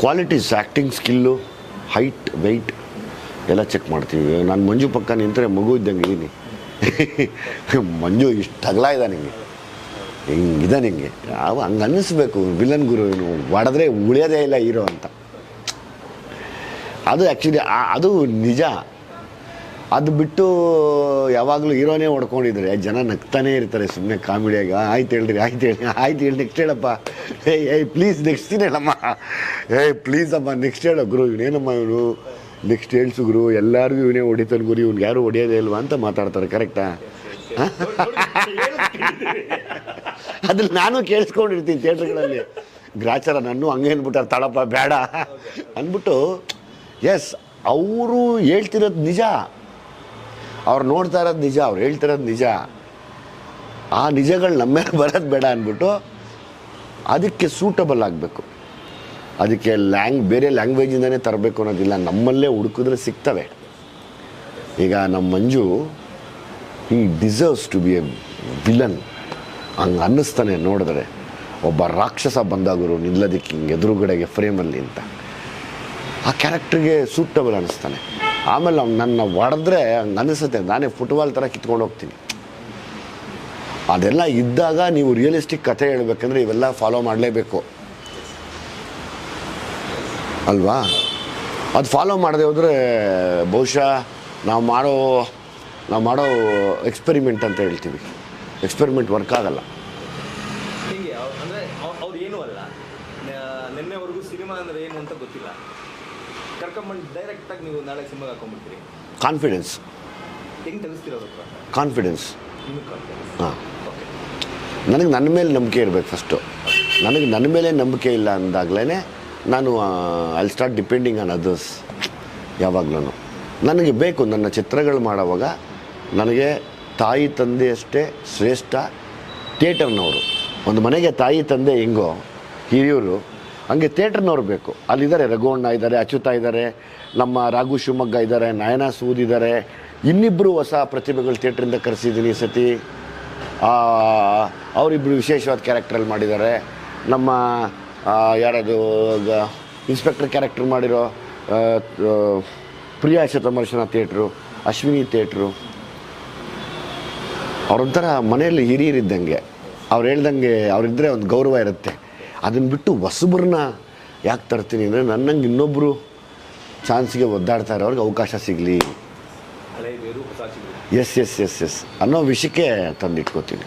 Qualities acting skill height weight ಎಲ್ಲ check ಮಾಡ್ತೀವಿ. ನಾನು ಮಂಜು ಪಕ್ಕ ನಿಂತರೆ ಮಗು ಇದ್ದಂಗೆ ಇದ್ದೀನಿ ಮಂಜು ಇಷ್ಟು ಅಗಲ ಇದೆ ನಿಂಗೆ. ಹಿಂಗಿದೆ ನಿಮಗೆ ಯಾವ ಹಂಗೆ ಅನ್ನಿಸ್ಬೇಕು. ವಿಲನ್ ಗುರು ಹೊಡೆದ್ರೆ ಉಳಿಯೋದೇ ಇಲ್ಲ ಹೀರೋ ಅಂತ. ಅದು ಆ್ಯಕ್ಚುಲಿ ಅದು ನಿಜ. ಅದು ಬಿಟ್ಟು ಯಾವಾಗಲೂ ಹೀರೋನೇ ಹೊಡ್ಕೊಂಡಿದ್ರೆ ಜನ ನಗ್ತಾನೆ ಇರ್ತಾರೆ ಸುಮ್ಮನೆ ಕಾಮಿಡಿಯಾಗಿ ಆಯ್ತು ಹೇಳ್ರಿ, ಆಯ್ತು ಹೇಳಿ ಆಯ್ತು ಹೇಳಿ ನೆಕ್ಸ್ಟ್ ಹೇಳಪ್ಪ. ಏಯ್ ಏಯ್ ಪ್ಲೀಸ್ ನೆಕ್ಸ್ಟ್ ಹೇಳಮ್ಮ. ಏಯ್ ಪ್ಲೀಸ್ ಅಮ್ಮ ನೆಕ್ಸ್ಟ್ ಹೇಳೋ, ಗುರು ಇವನೇನಮ್ಮ ಇವನು? ನೆಕ್ಸ್ಟ್ ಹೇಳ್ಸು ಗುರು, ಎಲ್ಲರಿಗೂ ಇವನೇ ಹೊಡಿತಾನೆ ಗುರು, ಇವ್ನಿಗೆ ಯಾರು ಹೊಡಿಯೋದೇ ಇಲ್ವಾ ಅಂತ ಮಾತಾಡ್ತಾರೆ ಕರೆಕ್ಟಾ ಅದ್ರಲ್ಲಿ ನಾನು ಕೇಳಿಸ್ಕೊಂಡಿರ್ತೀನಿ ಥಿಯೇಟ್ರ್ಗಳಲ್ಲಿ. ಗ್ರಾಚಾರ ನಾನು ಹಂಗೆ ಅಂದ್ಬಿಟ್ಟಾರೆ ತಳಪ್ಪ ಬೇಡ. ಅಂದ್ಬಿಟ್ಟು ಎಸ್ ಅವರು ಹೇಳ್ತಿರೋದು ನಿಜ. ಅವ್ರು ನೋಡ್ತಾ ಇರೋದು ನಿಜ, ಅವ್ರು ಹೇಳ್ತಿರೋದು ನಿಜ. ಆ ನಿಜಗಳು ನಮ್ಮ ಮೇಲೆ ಬರೋದು ಬೇಡ ಅಂದ್ಬಿಟ್ಟು ಅದಕ್ಕೆ ಸೂಟಬಲ್ ಆಗಬೇಕು. ಅದಕ್ಕೆ ಲ್ಯಾಂಗ್, ಬೇರೆ ಲ್ಯಾಂಗ್ವೇಜಿಂದನೇ ತರಬೇಕು ಅನ್ನೋದಿಲ್ಲ. ನಮ್ಮಲ್ಲೇ ಹುಡುಕಿದ್ರೆ ಸಿಗ್ತವೆ. ಈಗ ನಮ್ಮ ಮಂಜು ಈ deserves to be a villain ಹಂಗೆ ಅನ್ನಿಸ್ತಾನೆ ನೋಡಿದ್ರೆ. ಒಬ್ಬ ರಾಕ್ಷಸ ಬಂದಾಗರು ನಿಲ್ಲೋದಕ್ಕೆ ಹಿಂಗೆ ಎದುರುಗಡೆಗೆ ಫ್ರೇಮಲ್ಲಿ ಅಂತ. ಆ ಕ್ಯಾರೆಕ್ಟ್ರಿಗೆ ಸೂಟಬಲ್ ಅನ್ನಿಸ್ತಾನೆ. ಆಮೇಲೆ ಅವ್ನು ನನ್ನ ಹೊಡೆದ್ರೆ ಅನಿಸುತ್ತೆ ನಾನೇ ಫುಟ್ಬಾಲ್ ಥರ ಕಿತ್ಕೊಂಡು ಹೋಗ್ತೀನಿ. ಅದೆಲ್ಲ ಇದ್ದಾಗ ನೀವು ರಿಯಲಿಸ್ಟಿಕ್ ಕಥೆ ಹೇಳಬೇಕಂದ್ರೆ ಇವೆಲ್ಲ ಫಾಲೋ ಮಾಡಲೇಬೇಕು. ಅಲ್ವಾ? ಅದು ಫಾಲೋ ಮಾಡದೆ ಹೋದರೆ ಬಹುಶಃ ನಾವು ಮಾಡೋ ನಾವು ಮಾಡೋ ಎಕ್ಸ್ಪೆರಿಮೆಂಟ್ ಅಂತ ಹೇಳ್ತೀವಿ. ಎಕ್ಸ್ಪೆರಿಮೆಂಟ್ ವರ್ಕ್ ಆಗಲ್ಲ. ಏನೂ ಅಲ್ಲ. ಸಿನಿಮಾ ಅಂದ್ರೆ ಏನು ಅಂತ ಗೊತ್ತಿಲ್ಲ. ಕರ್ಕೊಂಬಂದು ಡೈರೆಕ್ಟಾಗಿ ನೀವು ನಾಳೆ ಸಿನಿಮಾಗೆ ಹಾಕೊಂಡ್ಬಿಡ್ತೀರಿ. ಕಾನ್ಫಿಡೆನ್ಸ್ ಹೆಂಗೆ ಕಾನ್ಫಿಡೆನ್ಸ್ ಹಾಂ. ನನಗೆ ನನ್ನ ಮೇಲೆ ನಂಬಿಕೆ ಇರಬೇಕು ಫಸ್ಟು ನನಗೆ ನನ್ನ ಮೇಲೆ ನಂಬಿಕೆ ಇಲ್ಲ ಅಂದಾಗಲೇ ನಾನು I start depending on others ಯಾವಾಗಲೂ ನನಗೆ ಬೇಕು ನನ್ನ ಚಿತ್ರಗಳು ಮಾಡೋವಾಗ ನನಗೆ ತಾಯಿ ತಂದೆಯಷ್ಟೇ ಶ್ರೇಷ್ಠ ಥಿಯೇಟರ್ನವರು ಒಂದು ಮನೆಗೆ ತಾಯಿ ತಂದೆ ಹೆಂಗೋ ಹಿರಿಯರು ಹಂಗೆ ಥಿಯೇಟರ್ನವ್ರು ಬೇಕು. ಅಲ್ಲಿದ್ದಾರೆ ರಘುವಣ್ಣ ಇದ್ದಾರೆ, ಅಚ್ಯುತ ಇದ್ದಾರೆ, ನಮ್ಮ ರಾಘು ಶಿವಮೊಗ್ಗ ಇದ್ದಾರೆ, ನಯನ ಸೂದ್ ಇದ್ದಾರೆ. ಇನ್ನಿಬ್ಬರು ಹೊಸ ಪ್ರತಿಭೆಗಳು ಥಿಯೇಟ್ರಿಂದ ಕರೆಸಿದ್ದೀನಿ ಸತಿ. ಅವರಿಬ್ಬರು ವಿಶೇಷವಾದ ಕ್ಯಾರೆಕ್ಟ್ರಲ್ಲಿ ಮಾಡಿದ್ದಾರೆ. ನಮ್ಮ ಯಾರದು ಇನ್ಸ್ಪೆಕ್ಟರ್ ಕ್ಯಾರೆಕ್ಟರ್ ಮಾಡಿರೋ ಪ್ರಿಯಾ ಶತಮರ್ಶನ ಥಿಯೇಟ್ರು, ಅಶ್ವಿನಿ ಥಿಯೇಟ್ರು. ಅವ್ರೊಂಥರ ಮನೆಯಲ್ಲಿ ಹಿರಿಯರಿದ್ದಂಗೆ. ಅವ್ರು ಹೇಳ್ದಂಗೆ ಅವರಿದ್ದರೆ ಒಂದು ಗೌರವ ಇರುತ್ತೆ. ಅದನ್ನು ಬಿಟ್ಟು ಹೊಸಬ್ರನ್ನ ಯಾಕೆ ತರ್ತೀನಿ ಅಂದರೆ ನನ್ನಂಗೆ ಇನ್ನೊಬ್ಬರು ಚಾನ್ಸಿಗೆ ಒದ್ದಾಡ್ತಾ ಅವ್ರಿಗೆ ಅವಕಾಶ ಸಿಗಲಿ. ಎಸ್ ಎಸ್ ಎಸ್ ಎಸ್ ಅನ್ನೋ ವಿಷಯಕ್ಕೆ ತಂದಿಟ್ಕೋತೀನಿ.